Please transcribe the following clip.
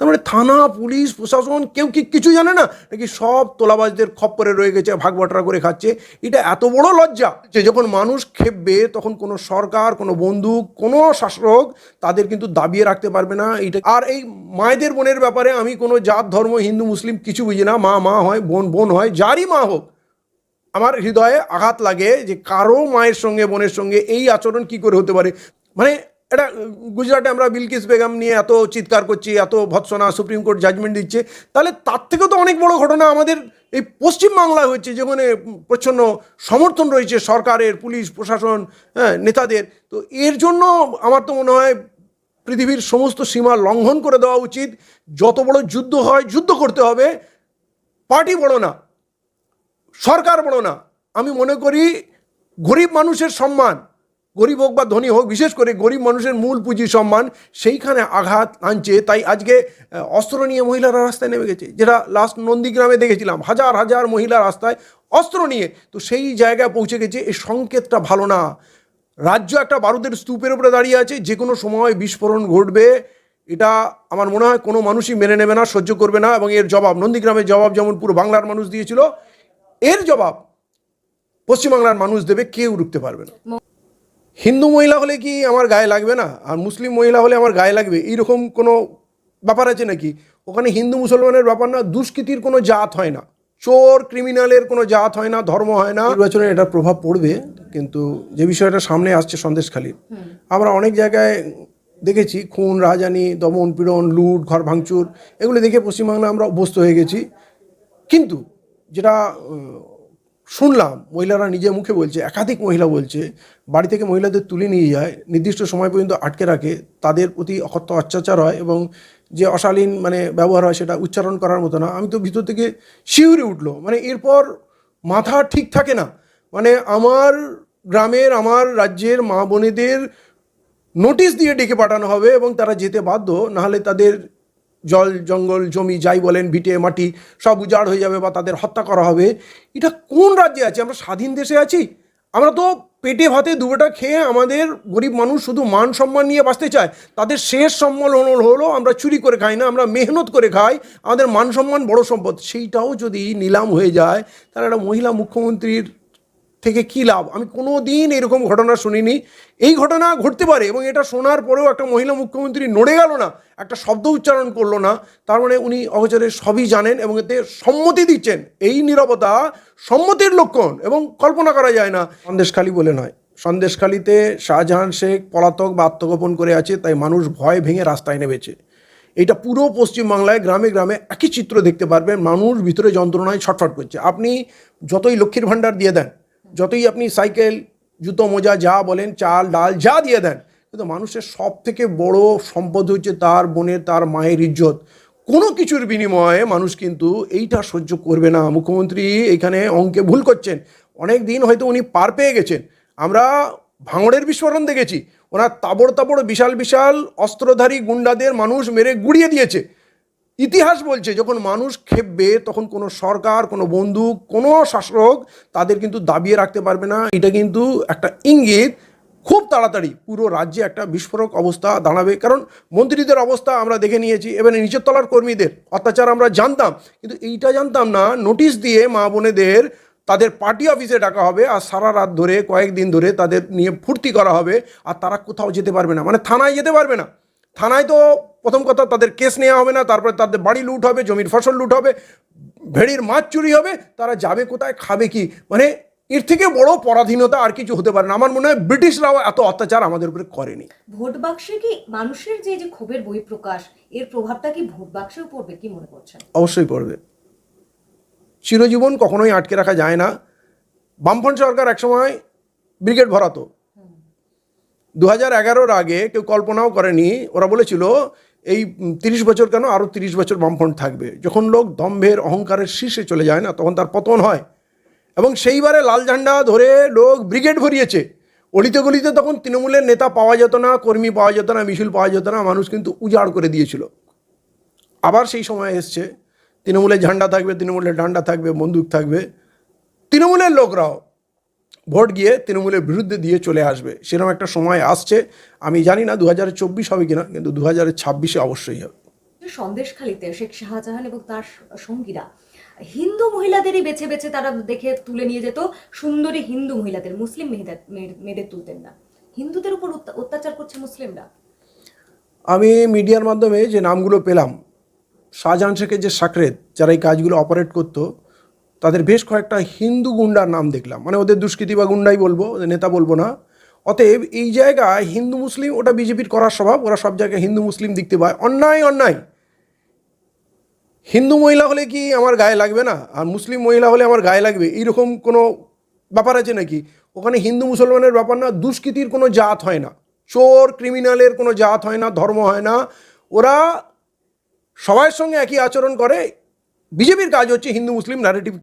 তার মানে থানা, পুলিশ, প্রশাসন, কেউ কি কিছু জানে না? নাকি সব তোলাবাজদের খপ্পরে রয়ে গেছে, ভাগ বাটরা করে খাচ্ছে? এটা এত বড় লজ্জা যে যখন মানুষ খেপবে, তখন কোনো সরকার, কোনো বন্দুক, কোনো শাসক তাদের কিন্তু দাবিয়ে রাখতে পারবে না। এটা আর এই মায়েদের বোনের ব্যাপারে আমি কোনো জাত, ধর্ম, হিন্দু, মুসলিম কিছু বুঝি না। মা মা হয়, বোন বোন হয়, যারই মা হোক, আমার হৃদয়ে আঘাত লাগে যে কারও মায়ের সঙ্গে, বোনের সঙ্গে এই আচরণ কি করে হতে পারে? মানে এটা গুজরাটে আমরা বিলকিস বেগম নিয়ে এত চিৎকার করছি, এত ভৎসনা, সুপ্রিম কোর্ট জাজমেন্ট দিচ্ছে, তাহলে তার থেকেও তো অনেক বড় ঘটনা আমাদের এই পশ্চিম বাংলায় হচ্ছে যেখানে প্রচ্ছন্ন সমর্থন রয়েছে সরকারের, পুলিশ, প্রশাসন হ্যাঁ নেতাদের। তো এর জন্য আমার তো মনে হয় পৃথিবীর সমস্ত সীমা লঙ্ঘন করে দেওয়া উচিত। যত বড় যুদ্ধ হয়, যুদ্ধ করতে হবে। পার্টি বড় না, সরকার বড় না। আমি মনে করি গরিব মানুষের সম্মান গরিব হোক বা ধনী হোক, বিশেষ করে গরিব মানুষের মূল পুঁজি সম্মান, সেইখানে আঘাত আনছে। তাই আজকে অস্ত্র নিয়ে মহিলারা রাস্তায় নেমে গেছে। যেটা লাস্ট নন্দীগ্রামে দেখেছিলাম, হাজার হাজার মহিলা রাস্তায় অস্ত্র নিয়ে, তো সেই জায়গায় পৌঁছে গেছে। এই সংকেতটা ভালো না। রাজ্য একটা বারুদের স্তূপের উপরে দাঁড়িয়ে আছে। যে কোনো সময় বিস্ফোরণ ঘটবে, এটা আমার মনে হয় কোনো মানুষই মেনে নেবে না, সহ্য করবে না, এবং এর জবাব, নন্দীগ্রামের জবাব যেমন পুরো বাংলার মানুষ দিয়েছিল, এর জবাব পশ্চিমবাংলার মানুষ দেবে, কেউ রুখতে পারবে না। হিন্দু মহিলা হলে কি আমার গায়ে লাগবে না? আর মুসলিম মহিলা হলে আমার গায়ে লাগবে? এইরকম কোনো ব্যাপার আছে নাকি? ওখানে হিন্দু মুসলমানের ব্যাপার না, দুষ্কৃতির কোনো জাত হয় না। চোর, ক্রিমিনালের কোনো জাত হয় না, ধর্ম হয় না। নির্বাচনে এটার প্রভাব পড়বে, কিন্তু যে বিষয়টা সামনে আসছে সন্দেশখালীর আমরা অনেক জায়গায় দেখেছি, খুন, রাজানি, দমন, পীড়ন, লুট, ঘর ভাঙচুর, এগুলো দেখে পশ্চিমবাংলা আমরা অভ্যস্ত হয়ে গেছি। কিন্তু যেটা শুনলাম মহিলারা নিজে মুখে বলছে, একাধিক মহিলা বলছে, বাড়ি থেকে মহিলাদের তুলে নিয়ে যায়, নির্দিষ্ট সময় পর্যন্ত আটকে রাখে, তাদের প্রতি অকথ্য অত্যাচার হয় এবং যে অশালীন মানে ব্যবহার হয় সেটা উচ্চারণ করার মতো না। আমি তো ভিতর থেকে শিউরে উঠল। মানে এরপর মাথা ঠিক থাকে না। মানে আমার গ্রামের, আমার রাজ্যের মা বোনেদের নোটিশ দিয়ে ডেকে পাঠানো হবে এবং তারা যেতে বাধ্য, নাহলে তাদের জল, জঙ্গল, জমি, যাই বলেন, ভিটে, মাটি, সব উজাড় হয়ে যাবে বা তাদের হত্যা করা হবে। এটা কোন রাজ্যে আছে? আমরা স্বাধীন দেশে আছি। আমরা তো পেটে, ভাতে দুবেটা খেয়ে আমাদের গরিব মানুষ শুধু মান সম্মান নিয়ে বাঁচতে চায়। তাদের শেষ সম্মান হলো, আমরা চুরি করে খাই না, আমরা মেহনত করে খাই। আমাদের মান সম্মান বড় সম্পদ। সেইটাও যদি নিলাম হয়ে যায়, তাহলে একটা মহিলা মুখ্যমন্ত্রীর থেকে কী লাভ? আমি কোনো দিন এরকম ঘটনা শুনিনি। এই ঘটনা ঘটতে পারে এবং এটা শোনার পরেও একটা মহিলা মুখ্যমন্ত্রী নড়ে গেল না, একটা শব্দ উচ্চারণ করল না। তার মানে উনি অগোচরে সবই জানেন এবং এতে সম্মতি দিচ্ছেন। এই নীরবতা সম্মতির লক্ষণ এবং কল্পনা করা যায় না। সন্দেশখালী বলে নয়। সন্দেশখালীতে শাহজাহান শেখ পলাতক বা আত্মগোপন করে আছে, তাই মানুষ ভয় ভেঙে রাস্তায় নেমেছে। এটা পুরো পশ্চিমবাংলায় গ্রামে গ্রামে একই চিত্র দেখতে পারবেন। মানুষ ভিতরে যন্ত্রণায় ছটফট করছে। আপনি যতই লক্ষ্মীর ভাণ্ডার দিয়ে দেন যতই আপনি সাইকেল, জুতো, মোজা, যা বলেন, চাল, ডাল, যা দিয়ে দেন, কিন্তু মানুষের সব থেকে বড় সম্পদ হচ্ছে তার বোনের তার মায়ের ইজ্জত। কোনো কিছুর বিনিময়ে মানুষ কিন্তু এইটা সহ্য করবে না। মুখ্যমন্ত্রী এখানে অঙ্কে ভুল করছেন। অনেক দিন হয়তো উনি পার পেয়ে গেছেন। আমরা ভাঙড়ের বিস্ফোরণ দেখেছি। ওনার তাবড় তাবড় বিশাল বিশাল অস্ত্রধারী গুন্ডাদের মানুষ মেরে গুড়িয়ে দিয়েছে। ইতিহাস বলছে, যখন মানুষ খেপবে, তখন কোনো সরকার, কোনো বন্দুক, কোনো শাসক তাদের কিন্তু দাবিয়ে রাখতে পারবে না। এটা কিন্তু একটা ইঙ্গিত। খুব তাড়াতাড়ি পুরো রাজ্যে একটা বিস্ফোরক অবস্থা দাঁড়াবে। কারণ মন্ত্রীদের অবস্থা আমরা দেখে নিয়েছি, এবারে নিচের তলার কর্মীদের অত্যাচার আমরা জানতাম। কিন্তু এইটা জানতাম না, নোটিশ দিয়ে মা বোনেদের তাদের পার্টি অফিসে ডাকা হবে আর সারা রাত ধরে, কয়েকদিন ধরে তাদের নিয়ে ফুর্তি করা হবে আর তারা কোথাও যেতে পারবে না। মানে থানায় যেতে পারবে না। থানায় তো প্রথম কথা তাদের কেস নেওয়া হবে না তারপরে তাদের বাড়ি লুট হবে জমির ফসল লুট হবে ভেড়ির মাছ চুরি হবে তারা যাবে কোথায় খাবে কি? মানে এর থেকে বড় পরাধীনতা আর কিছু হতে পারে না। আমার মনে হয় ব্রিটিশরাও এত অত্যাচার আমাদের উপরে করেনি। ভোট বাক্সে কি মানুষের যে যে ক্ষোভের বহিঃপ্রকাশ এর প্রভাবটা কি ভোট বাক্সেও পড়বে কি মনে করছেন? অবশ্যই পড়বে। চিরজীবন কখনোই আটকে রাখা যায় না। বামফ্রন্ট সরকার একসময় ব্রিগেড ভরাতো। দু হাজার এগারোর আগে কেউ কল্পনাও করেনি। ওরা বলেছিল, এই তিরিশ বছর কেন আরও তিরিশ বছর বামফ্রন্ট থাকবে? যখন লোক দম্ভের অহংকারের শীর্ষে চলে যায় না, তখন তার পতন হয়। এবং সেইবারে লাল ঝান্ডা ধরে লোক ব্রিগেড ভরিয়েছে। অলিতে গলিতে তখন তৃণমূলের নেতা পাওয়া যেত না, কর্মী পাওয়া যেত না, মিছিল পাওয়া যেত না, মানুষ কিন্তু উজাড় করে দিয়েছিল। আবার সেই সময় এসছে, তৃণমূলের ঝান্ডা থাকবে, তৃণমূলের ডান্ডা থাকবে, বন্দুক থাকবে। তৃণমূলের লোকরাও ভোট গিয়ে তৃণমূলের বিরুদ্ধে দিয়ে চলে আসবে। সেরকম একটা সময় আসছে। আমি জানি না দু হাজার চব্বিশ হবে কিনা কিন্তু দু হাজার ছাব্বিশে অবশ্যই হবে। সন্দেশখালিতে শেখ শাহজাহান এবং তার সঙ্গীরা হিন্দু মহিলাদেরই বেছে বেছে তারা দেখে তুলে নিয়ে যেত। সুন্দরী হিন্দু মহিলাদের মুসলিম মেয়েদের মেয়ে- মেয়েদের তুলতেন না। হিন্দুদের উপর অত্যাচার করছে মুসলিমরা। আমি মিডিয়ার মাধ্যমে যে নামগুলো পেলাম শাহজাহান শেখের যে সাকরেত যারা এই কাজগুলো অপারেট করতো তাদের বেশ কয়েকটা হিন্দু গুন্ডার নাম দেখলাম। মানে ওদের দুষ্কৃতি বা গুন্ডাই বলব, ওদের নেতা বলব না। অতএব এই জায়গায় হিন্দু মুসলিম, ওটা বিজেপির করার স্বভাব, ওরা সব জায়গায় হিন্দু মুসলিম দেখতে পায়। অন্যায় অন্যায়। হিন্দু মহিলা হলে কি আমার গায়ে লাগবে না? আর মুসলিম মহিলা হলে আমার গায়ে লাগবে? এইরকম কোনো ব্যাপার আছে নাকি? ওখানে হিন্দু মুসলমানের ব্যাপার না, দুষ্কৃতির কোনো জাত হয় না। চোর, ক্রিমিনালের কোনো জাত হয় না, ধর্ম হয় না। ওরা সবার সঙ্গে একই আচরণ করে। বিজেপির কাজ হচ্ছে হিন্দু মুসলিম ন্যারেটিভ